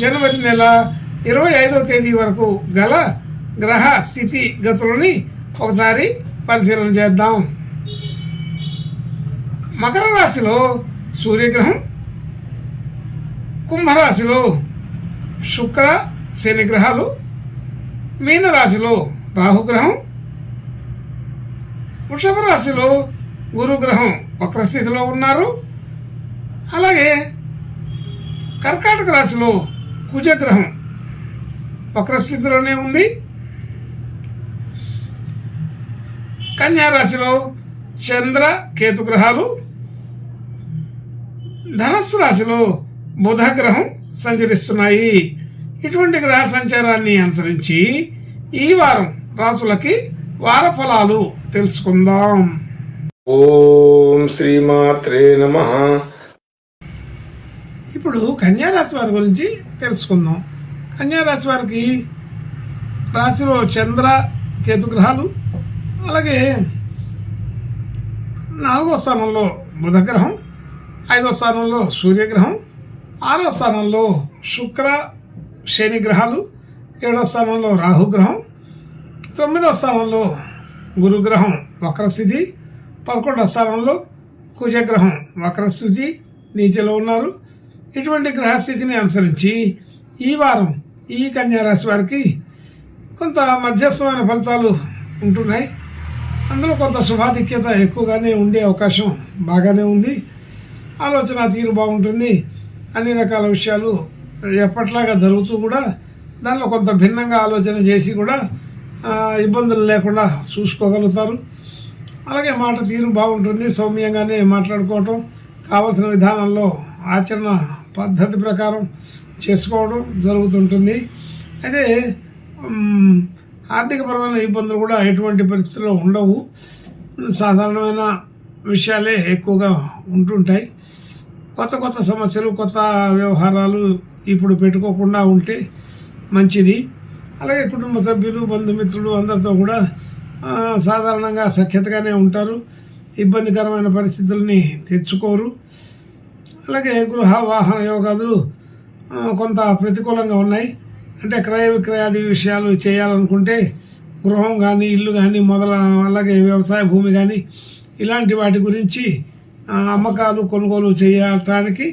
జనవరి నెల ఇరవై ఐదవ తేదీ వరకు గల గ్రహ స్థితి గతులని ఒకసారి పరిశీలన చేద్దాం. మకర రాశిలో సూర్యగ్రహం కుంభరాశిలో శుక్ర శని గ్రహాలు మీనరాశిలో రాహుగ్రహం వృషభ రాశిలో గురుగ్రహం వక్రస్థితిలో ఉన్నారు. అలాగే కర్కాటక రాశిలో కుజగ్రహం వక్రస్థితిలోనే ఉంది. కన్యారాశిలో చంద్ర కేతు గ్రహాలు ధనస్సు రాశిలో బుధ గ్రహం సంచరిస్తున్నాయి. ఇటువంటి గ్రహ సంచారాన్ని అనుసరించి ఈ వారం రాసులకి వార ఫలాలు తెలుసుకుందాం. ఓం శ్రీమాత్రే నమ. ఇప్పుడు కన్యారాశి వారి గురించి తెలుసుకుందాం. కన్యారాశి వారికి రాశిలో చంద్ర కేతు గ్రహాలు అలాగే నాలుగో స్థానంలో బుధ గ్రహం ఐదో స్థానంలో సూర్యగ్రహం ఆరో స్థానంలో శుక్ర శని గ్రహాలు ఏడో స్థానంలో రాహుగ్రహం తొమ్మిదో స్థానంలో గురుగ్రహం వక్రస్థితి పదకొండో స్థానంలో కుజగ్రహం వక్రస్థితి నీచలో ఉన్నారు. ఇటువంటి గ్రహస్థితిని అనుసరించి ఈ వారం ఈ కన్యారాశి వారికి కొంత మధ్యస్థమైన ఫలితాలు ఉంటున్నాయి. అందులో కొంత శుభాధిక్యత ఎక్కువగానే ఉండే అవకాశం బాగానే ఉంది. ఆలోచన తీరు బాగుంటుంది. అన్ని రకాల విషయాలు ఎప్పట్లాగా జరుగుతూ కూడా దానిలో కొంత భిన్నంగా ఆలోచన చేసి కూడా ఇబ్బందులు లేకుండా చూసుకోగలుగుతారు. అలాగే మాట తీరు బాగుంటుంది. సౌమ్యంగానే మాట్లాడుకోవటం కావలసిన విధానంలో ఆచరణ పద్ధతి ప్రకారం చేసుకోవడం జరుగుతుంటుంది. అయితే ఆర్థికపరమైన ఇబ్బందులు కూడా ఎటువంటి పరిస్థితుల్లో ఉండవు. సాధారణమైన విషయాలే ఎక్కువగా ఉంటుంటాయి. కొత్త కొత్త సమస్యలు కొత్త వ్యవహారాలు ఇప్పుడు పెట్టుకోకుండా ఉంటే మంచిది. అలాగే కుటుంబ సభ్యులు బంధుమిత్రులు అందరితో కూడా సాధారణంగా సఖ్యతగానే ఉంటారు. ఇబ్బందికరమైన పరిస్థితుల్ని తెచ్చుకోరు. అలాగే గృహ వాహన యోగాదులు కొంత ప్రతికూలంగా ఉన్నాయి. అంటే క్రయ విక్రయాది విషయాలు చేయాలనుకుంటే గృహం కానీ ఇల్లు కానీ మొదల అలాగే వ్యవసాయ భూమి కానీ ఇలాంటి వాటి గురించి అమ్మకాలు కొనుగోలు చేయటానికి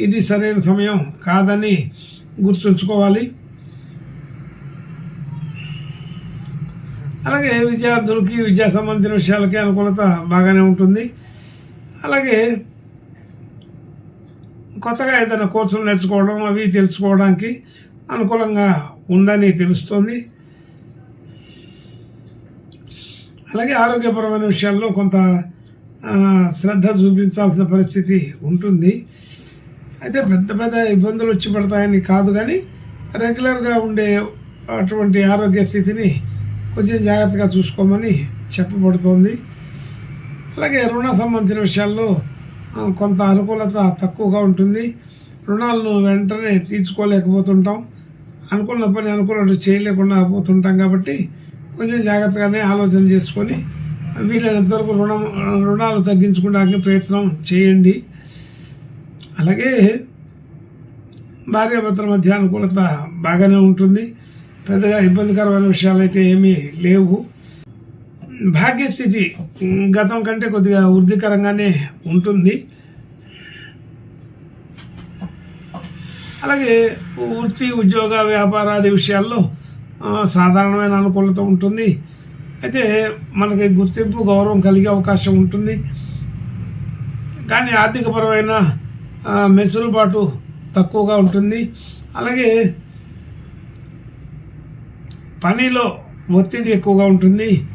ఇది సరైన సమయం కాదని గుర్తుంచుకోవాలి. అలాగే విద్యార్థులకి విద్యా సంబంధించిన విషయాలకి అనుకూలత బాగానే ఉంటుంది. అలాగే కొత్తగా ఏదైనా కోర్సులు నేర్చుకోవడం అవి తెలుసుకోవడానికి అనుకూలంగా ఉందని తెలుస్తోంది. అలాగే ఆరోగ్యపరమైన విషయాల్లో కొంత శ్రద్ధ చూపించాల్సిన పరిస్థితి ఉంటుంది. అయితే పెద్ద పెద్ద ఇబ్బందులు వచ్చి పడతాయని కాదు కానీ రెగ్యులర్గా ఉండే అటువంటి ఆరోగ్య స్థితిని కొంచెం జాగ్రత్తగా చూసుకోమని చెప్పబడుతోంది. అలాగే రుణ సంబంధించిన విషయాల్లో కొంత అనుకూలత తక్కువగా ఉంటుంది. రుణాలను వెంటనే తీర్చుకోలేకపోతుంటాం. అనుకున్న పని అనుకున్నట్టు చేయలేకుండా పోతుంటాం కాబట్టి కొంచెం జాగ్రత్తగానే ఆలోచన చేసుకొని వీలైనంతవరకు రుణం రుణాలు తగ్గించుకోవడానికి ప్రయత్నం చేయండి. అలాగే భార్యాభర్తల మధ్య అనుకూలత బాగానే ఉంటుంది. పెద్దగా ఇబ్బందికరమైన విషయాలు అయితే ఏమీ లేవు. భాగ్యస్థితి గతం కంటే కొద్దిగా వృద్ధికరంగానే ఉంటుంది. అలాగే వృత్తి ఉద్యోగ వ్యాపారాది విషయాల్లో సాధారణమైన అనుకూలత ఉంటుంది. అయితే మనకి గుర్తింపు గౌరవం కలిగే అవకాశం ఉంటుంది. కానీ ఆర్థికపరమైన మెసులుబాటు తక్కువగా ఉంటుంది. అలాగే పనిలో ఒత్తిడి ఎక్కువగా ఉంటుంది.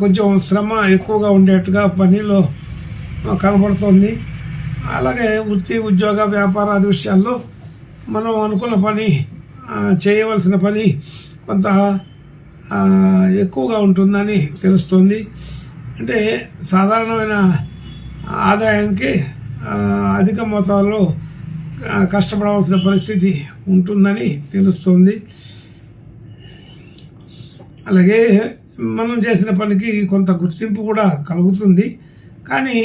కొంచెం శ్రమ ఎక్కువగా ఉండేట్టుగా పనిలో కనబడుతోంది అలాగే వృత్తి ఉద్యోగ వ్యాపారాది విషయాల్లో మనం అనుకున్న పని చేయవలసిన పని కొంత ఎక్కువగా ఉంటుందని తెలుస్తుంది. అంటే సాధారణమైన ఆదాయానికి అధిక మొత్తంలో కష్టపడవలసిన పరిస్థితి ఉంటుందని తెలుస్తుంది. అలాగే మనం చేసిన పనికి కొంత గుర్తింపు కూడా కలుగుతుంది. కానీ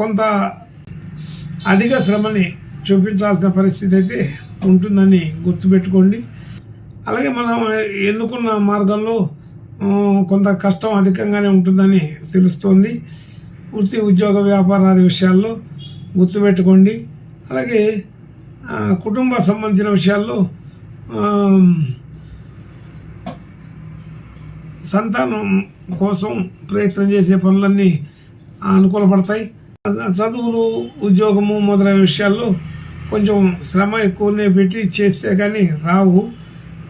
కొంత అధిక శ్రమని చూపించాల్సిన పరిస్థితి అయితే ఉంటుందని గుర్తుపెట్టుకోండి. అలాగే మనం ఎన్నుకున్న మార్గంలో కొంత కష్టం అధికంగానే ఉంటుందని తెలుస్తోంది. వృత్తి ఉద్యోగ వ్యాపారాది విషయాల్లో గుర్తుపెట్టుకోండి. అలాగే కుటుంబ సంబంధించిన విషయాల్లో సంతానం కోసం ప్రయత్నం చేసే పనులన్నీ అనుకూలపడతాయి. చదువులు ఉద్యోగము మొదలైన విషయాల్లో కొంచెం శ్రమ ఎక్కువనే పెట్టి చేస్తే కానీ రావు.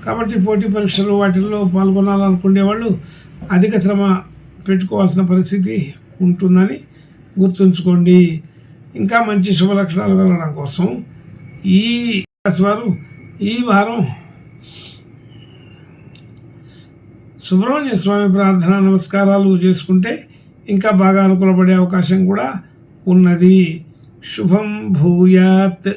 కాబట్టి పోటీ పరీక్షలు వాటిల్లో పాల్గొనాలనుకునే వాళ్ళు అధిక శ్రమ పెట్టుకోవాల్సిన పరిస్థితి ఉంటుందని గుర్తుంచుకోండి. ఇంకా మంచి శుభ లక్షణాలు కలగడం కోసం ఈ వారు ఈ వారం సుబ్రహ్మణ్య స్వామి ప్రార్థన నమస్కారాలు చేసుకుంటే ఇంకా బాగా అనుకూలపడే అవకాశం కూడా ఉన్నది. శుభం భూయాత్.